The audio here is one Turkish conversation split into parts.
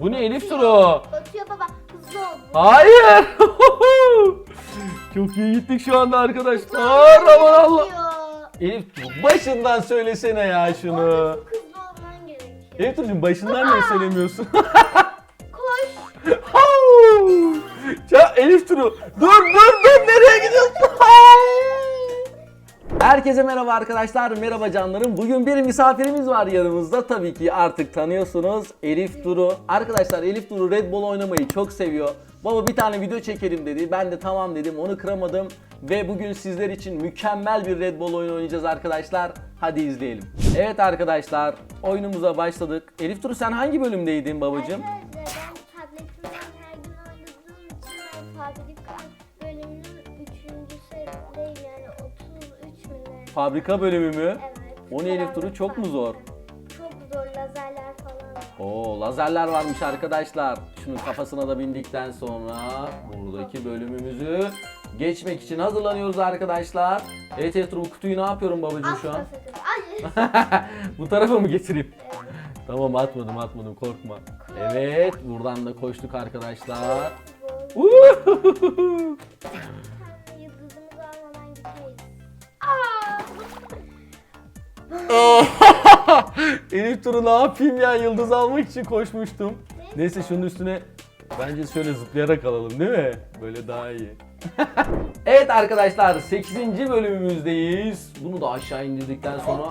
Bu ne Elif Suru? Batıyor baba. Hızlı ol. Hayır. Çok iyi gittik şu anda arkadaşlar. Aman Allah. Elif başından söylesene ya şunu. Orada çok hızlı olman gerekiyor. Elif Turcuğum başından niye söylemiyorsun? Koş. ya Elif Turu dur dur dur nereye gidiyorsun? Herkese merhaba arkadaşlar, merhaba canlarım. Bugün bir misafirimiz var yanımızda. Tabii ki artık tanıyorsunuz Elif Duru. Arkadaşlar Elif Duru Red Bull oynamayı çok seviyor. Baba bir tane video çekelim dedi. Ben de tamam dedim, onu kıramadım. Ve bugün sizler için mükemmel bir Red Bull oyunu oynayacağız arkadaşlar. Hadi izleyelim. Evet arkadaşlar, oyunumuza başladık. Elif Duru sen hangi bölümdeydin babacığım? Arkadaşlar Fabrika bölümü mü? Evet. O ne Elif Duru çok mu zor? Çok zor lazerler falan. var. Oo lazerler varmış arkadaşlar. Şunun kafasına da bindikten sonra buradaki bölümümüzü geçmek için hazırlanıyoruz arkadaşlar. Evet Elif Duru bu kutuyu ne yapıyorum babacığım şu Atma an? sakın. Hayır. bu tarafa mı getireyim? Tamam atmadım atmadım korkma. Evet buradan da koştuk arkadaşlar. Uhuhuhu. Elif Turu ne yapayım ya yıldız almak için koşmuştum. Neyse şunun üstüne bence şöyle zıplayarak alalım değil mi? Böyle daha iyi. evet arkadaşlar 8. bölümümüzdeyiz. Bunu da aşağı indirdikten sonra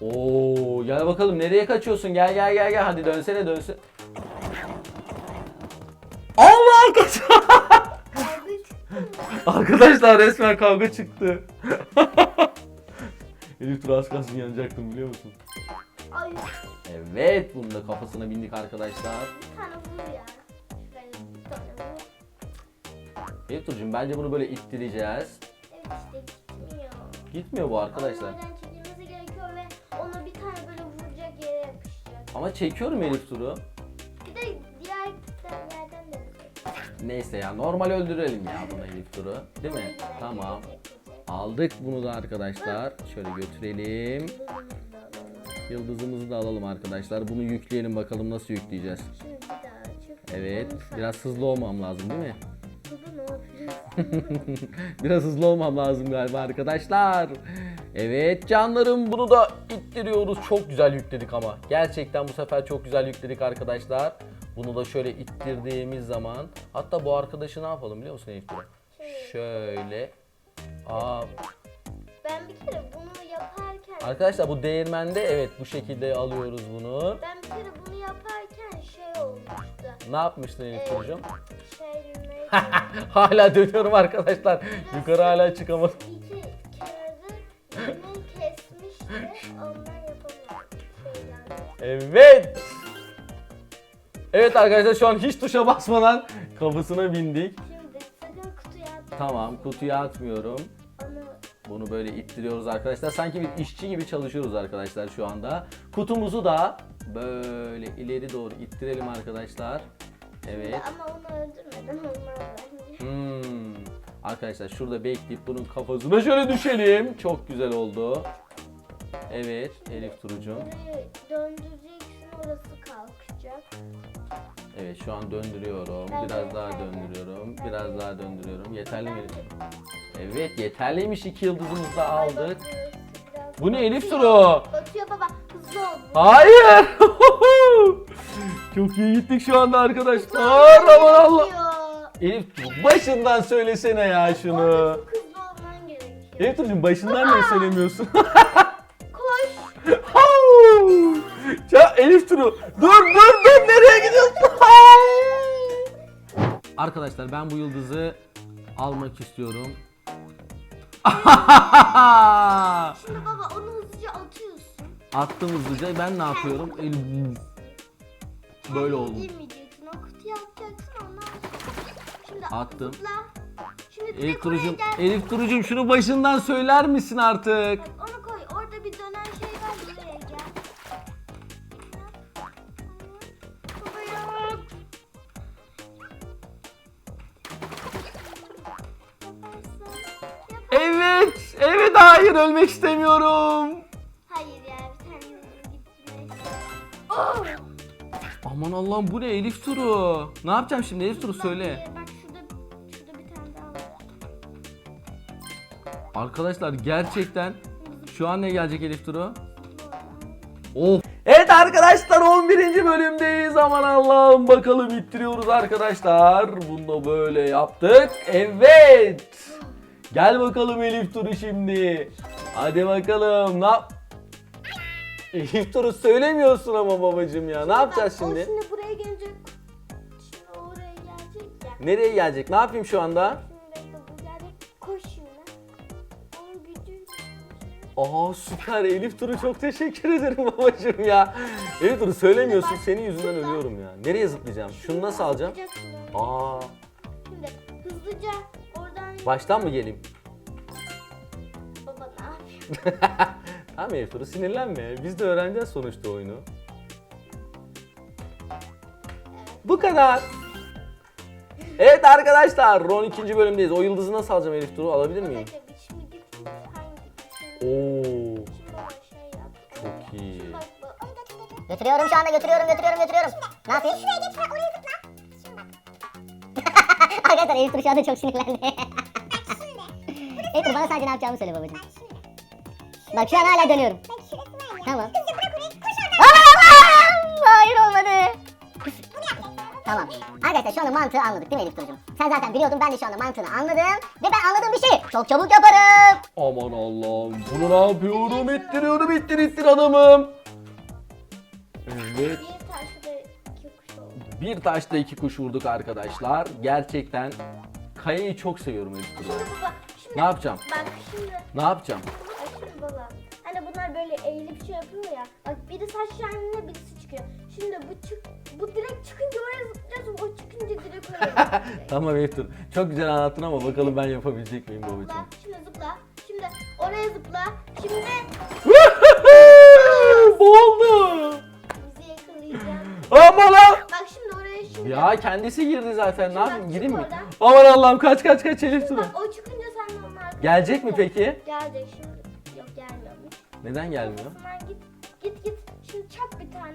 Oo gel bakalım nereye kaçıyorsun? Gel gel gel gel hadi dönsene dönsene. Allah kaç. Arkadaşlar resmen kavga çıktı. Elif Turu az kalsın yanacaktım biliyor musun? Ay Evet bunun da kafasına bindik arkadaşlar. bir tane vur ya. Şuraya bir tane vur. Elif Turcuğum bence bunu böyle ittireceğiz. Evet işte gitmiyor. Gitmiyor bu arkadaşlar. Onlardan çekilmesi gerekiyor ve ona bir tane böyle vuracak yere yapışacak. Ama çekiyorum Elif Turu. Bir de diğer yerden de vuracak. Neyse ya normal öldürelim ya bunu Elif Turu. Değil mi? Tamam. Aldık bunu da arkadaşlar. Şöyle götürelim. Yıldızımızı da alalım. Arkadaşlar. Bunu yükleyelim bakalım nasıl yükleyeceğiz. Evet. Biraz hızlı olmam lazım değil mi? Biraz hızlı olmam lazım galiba arkadaşlar. Evet canlarım bunu da ittiriyoruz. Çok güzel yükledik ama. Gerçekten bu sefer çok güzel yükledik arkadaşlar. Bunu da şöyle ittirdiğimiz zaman. Hatta bu arkadaşı ne yapalım biliyor musun Elif Duru? Şöyle. Aa, Ben bir kere bunu yaparken arkadaşlar bu değirmende evet bu şekilde alıyoruz bunu. ben bir kere bunu yaparken şey olmuştu. Ne yapmıştın Elif Evet. Duru'cum? Şey neydi? hala dönüyorum arkadaşlar. Yukarı hala çıkamadım. İki kere yemeği kesmişti. Ondan yapamıyorum. Şey yani. Evet. Evet arkadaşlar şu an hiç tuşa basmadan kafasına bindik. Şimdi sakın kutuya atma. Tamam kutuya atmıyorum. Bunu böyle ittiriyoruz arkadaşlar. Sanki bir işçi gibi çalışıyoruz arkadaşlar şu anda. Kutumuzu da böyle ileri doğru ittirelim arkadaşlar. Evet. ama onu öldürmeden olmaz bence. Hmm. Arkadaşlar şurada bekleyip bunun kafasına şöyle düşelim. Çok güzel oldu. Evet Elif Turucum. Burayı Evet şu an döndürüyorum. Biraz daha döndürüyorum. Biraz daha döndürüyorum. Yeterli mi? Evet yeterliymiş. iki yıldızımızı da aldık. Bu ne Elif. Suru? Batıyor baba hızlı ol. Hayır. Çok iyi gittik şu anda arkadaşlar. Aman Allah. Elif başından söylesene ya Orada şunu. çok hızlı olman gerekiyor. Elif Turcuğum başından niye söylemiyorsun? Koş. Ya Elif Turu dur dur dur nereye gidiyorsun? Arkadaşlar ben bu yıldızı almak istiyorum. Şimdi baba onu hızlıca atıyorsun. Attım hızlıca ben ne yapıyorum? Elim- Böyle oldu. Girmeyeceksin. O kutuya atacaksın ondan sonra. Şimdi Attım. Zıpla. Şimdi Elif direkt oraya Turucum, gel. Elif Turucum şunu başından söyler misin artık? Bak, Onu Aman Allah'ım bu ne Elif Turu? Ne yapacağım şimdi Elif Turu söyle. Bak, şurada, şurada bir tane daha var. Arkadaşlar gerçekten şu an ne gelecek Elif Turu? Of. Evet arkadaşlar 11. bölümdeyiz. Aman Allah'ım bakalım ittiriyoruz arkadaşlar. Bunu böyle yaptık. Evet. Gel bakalım Elif Turu şimdi. Hadi bakalım. Ne yap? Elif Turu söylemiyorsun ama babacım ya. Ne yapacağız Bak, şimdi? O şimdi buraya gelecek. Şimdi o oraya gelecek ya. Nereye gelecek? Ne yapayım şu anda? Şimdi bekle bu gelecek. Koş şimdi. Onun gücü. Aa süper Elif Turu çok teşekkür ederim babacım ya. Elif Turu söylemiyorsun senin yüzünden ölüyorum ya. Nereye zıplayacağım? Şunu nasıl alacağım? Aa Şimdi hızlıca oradan baştan mı geleyim? baba ne yapıyor? tamam Elif Turu sinirlenme. Biz de öğreneceğiz sonuçta oyunu. Bu kadar. Evet arkadaşlar 12. bölümdeyiz. O yıldızı nasıl alacağım Elif Turu? Alabilir miyim? Şimdi git Oo şey çok iyi. Götürüyorum şu anda götürüyorum götürüyorum götürüyorum. Ne yapayım? Şuraya geç oraya zıpla. Şimdi bak. Arkadaşlar Elif Tur şu anda çok sinirlendi. Elif Tur bana sadece ne yapacağımı söyle babacığım. Bak şu an hala dönüyorum. Tamam. Allah'ım! Hayır olmadı. Tamam. Arkadaşlar şu anda mantığı anladık değil mi Elif Turcuğum? Sen zaten biliyordun ben de şu anda mantığını anladım. Ve ben anladığım bir şeyi çok çabuk yaparım. Aman Allah'ım bunu ne yapıyorum? İttiriyorum ittir ittir adamım. Evet. Bir taşla iki kuş vurduk arkadaşlar. Gerçekten kayayı çok seviyorum Elif şimdi Ne yapacağım? bak şimdi Ne yapacağım? Şimdi baba. Hani bunlar böyle eğilip şey yapıyor ya. Bak biri saç şahinle birisi çıkıyor. Şimdi bu çık bu direkt çıkınca oraya zıplayacağız. O çıkınca direkt oraya. Tamam Elif. Çok güzel anlattın ama bakalım ben yapabilecek miyim babacığım. Zıpla, şimdi zıpla. Şimdi oraya zıpla. Şimdi Boğuldu. bizi yakalayacak. Aman lan. Bak şimdi oraya şimdi. Ya kendisi girdi zaten. Ne yapayım? Gireyim mi? Aman Allah'ım kaç kaç kaç Elif. Bak o çıkınca sen de. Gelecek mi peki? Gelecek şimdi. Yok gelmiyormuş. Neden gelmiyor? Kafasından git. Git git. Şimdi çak bir tane.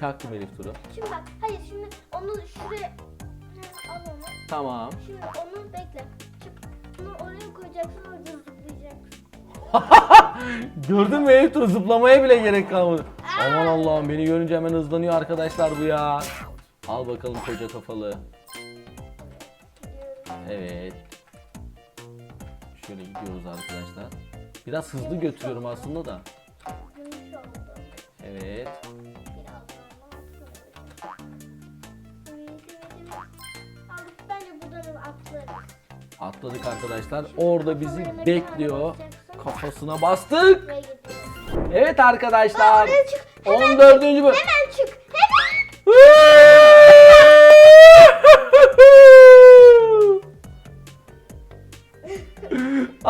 Çaktım Elif Turu. Şimdi bak. Hayır şimdi onu şuraya. Ha, Al onu. Tamam. Şimdi onu bekle. Çık. Bunu oraya koyacaksın orada zıplayacak. Gördün mü Elif Turu zıplamaya bile gerek kalmadı. Aman Allah'ım beni görünce hemen hızlanıyor arkadaşlar bu ya. Al bakalım koca kafalı. Evet. Şöyle gidiyoruz arkadaşlar. Biraz hızlı götürüyorum aslında da. Evet. Atladık arkadaşlar. Orada bizi bekliyor. Kafasına bastık. Evet arkadaşlar. Oraya çık. Hemen 14. bölüm.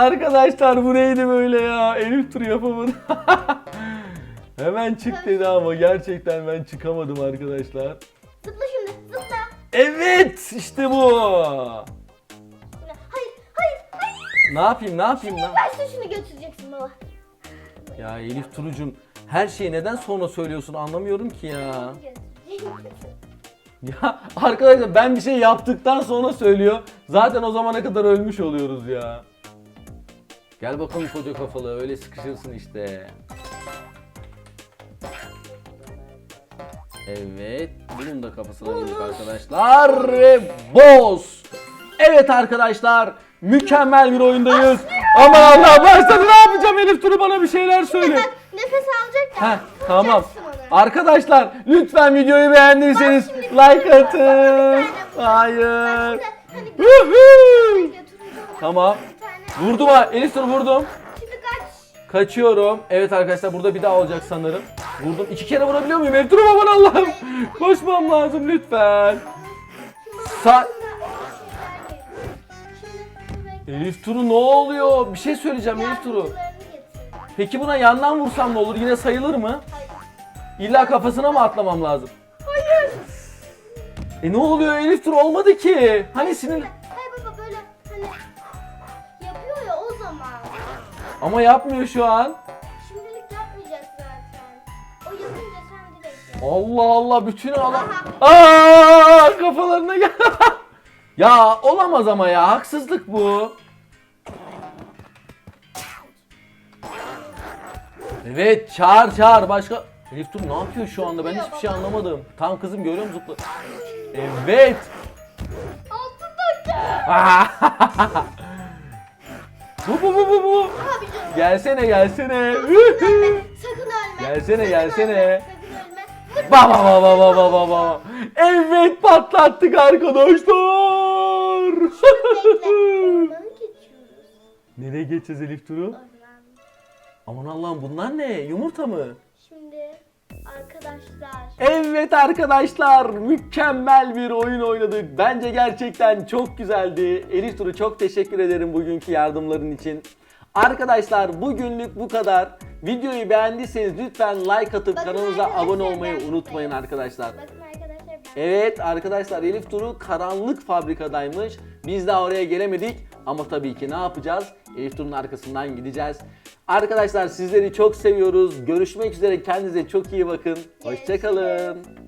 Arkadaşlar bu neydi böyle ya? Elif tur yapamadı. Hemen çık dedi ama gerçekten ben çıkamadım arkadaşlar. Zıpla şimdi. Zıpla. Evet işte bu. Hayır. Hayır. Hayır. Ne yapayım ne yapayım lan? Başta şunu götüreceksin baba. Ya Elif Turucum her şeyi neden sonra söylüyorsun anlamıyorum ki ya. Ya arkadaşlar ben bir şey yaptıktan sonra söylüyor. Zaten o zamana kadar ölmüş oluyoruz ya. Gel bakalım koca kafalı öyle sıkışırsın işte. Evet bunun da kafasına vurduk arkadaşlar ve boz. Evet arkadaşlar mükemmel bir oyundayız. Aman Allah başladı ne yapacağım Elif Turu bana bir şeyler söyle. Nefes alacak ya. Heh, tamam. Arkadaşlar lütfen videoyu beğendiyseniz Bak şimdi like atın. Hayır. Bak şimdi hani. Tamam. Vurdum ha. Elif dur vurdum. Şimdi kaç. Kaçıyorum. Evet arkadaşlar burada bir daha olacak sanırım. Vurdum. İki kere vurabiliyor muyum? Elif dur aman Allah'ım. Koşmam lazım lütfen. Sa Elif Turu ne oluyor? Bir şey söyleyeceğim Elif Turu. Peki buna yandan vursam ne olur? Yine sayılır mı? İlla kafasına mı atlamam lazım? Hayır. E ne oluyor Elif Turu olmadı ki. Hani sinir... Ama yapmıyor şu an. Şimdilik yapmayacak zaten. O yapınca sen direkt yap. Allah Allah bütün alan. Aa kafalarına gel. ya olamaz ama ya haksızlık bu. Evet çağır çağır başka. Elif dur ne yapıyor şu anda ben hiçbir şey anlamadım. Tam kızım görüyor musun zıpla. Evet. Altın dakika. bu bu bu bu bu. Abi canım. Gelsene gelsene. Sakın ölme. Gelsene, sakın gelsene. Ölme, sakın ölme. Vur. Ba ba ba ba ba ba ba ba. Evet patlattık arkadaşlar. Nereye geçeceğiz Elif Turu? Aman Allah'ım bunlar ne? Yumurta mı? Şimdi arkadaşlar. Evet arkadaşlar mükemmel bir oyun oynadık. Bence gerçekten çok güzeldi. Elif Turu çok teşekkür ederim bugünkü yardımların için. Arkadaşlar bugünlük bu kadar. Videoyu beğendiyseniz lütfen like atıp Bakın kanalımıza abone olmayı ben- unutmayın arkadaşlar. Bakın arkadaşlar. Evet arkadaşlar Elif Turu karanlık fabrikadaymış. Biz daha oraya gelemedik ama tabii ki ne yapacağız? Elif Turu'nun arkasından gideceğiz. Arkadaşlar sizleri çok seviyoruz. Görüşmek üzere kendinize çok iyi bakın. Hoşçakalın.